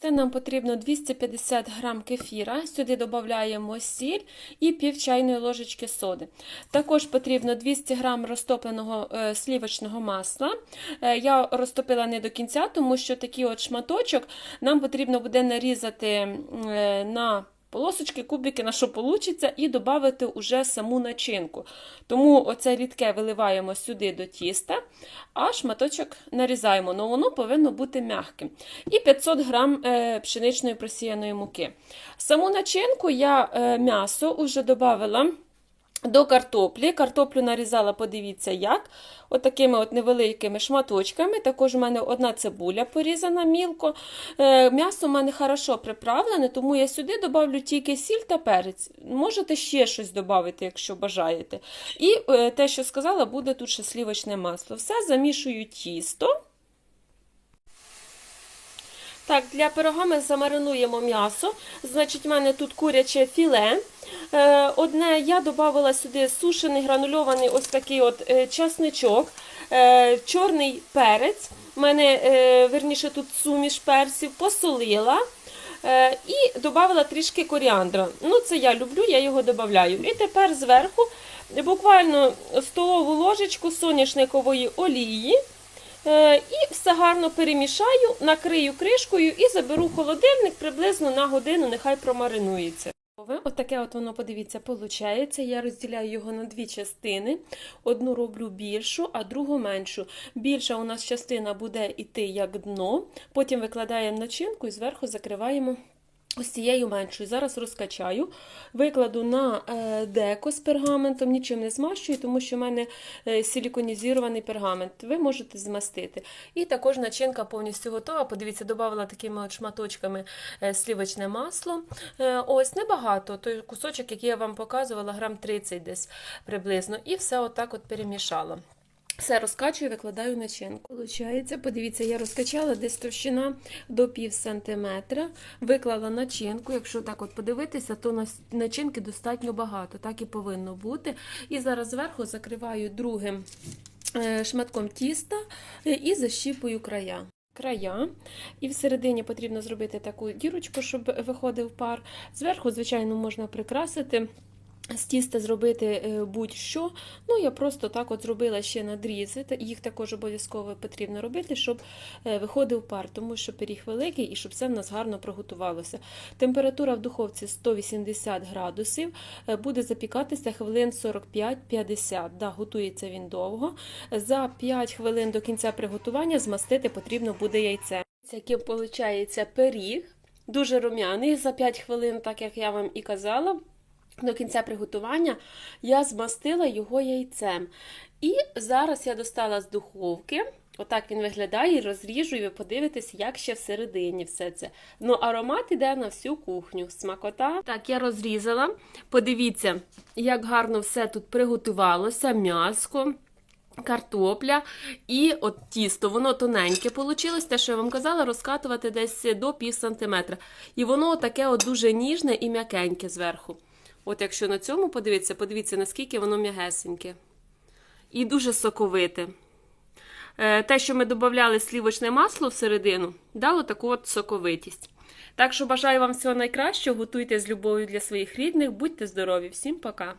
Це нам потрібно 250 грам кефіра, сюди додаємо сіль і пів чайної ложечки соди. Також потрібно 200 грам розтопленого е, слівочного масла. Е, я розтопила не до кінця, тому що такий от шматочок нам потрібно буде нарізати е, на полосочки, кубики, на що вийде, і додати уже саму начинку. Тому оце рідке виливаємо сюди до тіста, а шматочок нарізаємо. але воно повинно бути м'яким. І 500 грам е, пшеничної просіяної муки. Саму начинку я е, м'ясо вже додавала. До картоплі. Картоплю нарізала, подивіться, як. От такими от невеликими шматочками. Також у мене одна цибуля порізана мілко. Е, М'ясо у мене хорошо приправлене, тому я сюди додавлю тільки сіль та перець. Можете ще щось додати, якщо бажаєте. І е, те, що сказала, буде тут ще слівочне масло. Все замішую тісто. Так, для пирога ми замаринуємо м'ясо. Значить, в мене тут куряче філе. Е, Одне я додавала сюди сушений гранульований ось такий от е, часничок, е, чорний перець. У мене, верніше, тут суміш перців, посолила. І додавала трішки коріандра. Ну, це я люблю, я його додаю. І тепер зверху буквально столову ложечку соняшникової олії. Е, І все гарно перемішаю, накрию кришкою і заберу холодильник приблизно на годину, нехай промаринується. Отаке от воно, подивіться, виходить. Я розділяю його на дві частини. Одну роблю більшу, а другу меншу. Більша у нас частина буде йти як дно, потім викладаємо начинку і зверху закриваємо. Ось цією меншою. Зараз розкачаю, викладу на е, деко з пергаментом, нічим не змащую, тому що в мене е, силіконізований пергамент. Ви можете змастити. І також начинка повністю готова. Подивіться, додавала такими шматочками е, слівочне масло. Ось небагато. Той кусочок, який я вам показувала, грам 30 десь приблизно. І все отак от перемішала. Все розкачую, викладаю начинку. Получається, подивіться, я розкачала десь товщина до пів сантиметра, виклала начинку. Якщо так от подивитися, то начинки достатньо багато, так і повинно бути. І зараз зверху закриваю другим е, шматком тіста е, і защіпую края. Края, і всередині потрібно зробити таку дірочку, щоб виходив пар. Зверху, звичайно, можна прикрасити. З тіста зробити е, будь-що. Ну, я просто так от зробила ще надрізи. Їх також обов'язково потрібно робити, щоб е, виходив пар, тому що пиріг великий і щоб все в нас гарно приготувалося. Температура в духовці 180 градусів, е, буде запікатися хвилин 45-50. Да, готується він довго. За 5 хвилин до кінця приготування змастити потрібно буде яйце. Це яким виходить пиріг, дуже рум'яний. За 5 хвилин, так як я вам і казала. До кінця приготування я змастила його яйцем. І зараз я достала з духовки. Отак він виглядає, розріжу, і ви подивитесь, як ще всередині все це. Ну, аромат іде на всю кухню. Смакота. Так, я розрізала. Подивіться, як гарно все тут приготувалося, м'яско. Картопля і от тісто, воно тоненьке вийшло, те, що я вам казала, розкатувати десь до пів сантиметра. І воно таке от дуже ніжне і м'якеньке зверху. От якщо на цьому подивитися, подивіться, наскільки воно м'ягесеньке. І дуже соковите. Е, Те, що ми додавали слівочне масло всередину, дало таку от соковитість. Так що бажаю вам всього найкращого, готуйте з любов'ю для своїх рідних, будьте здорові, всім пока!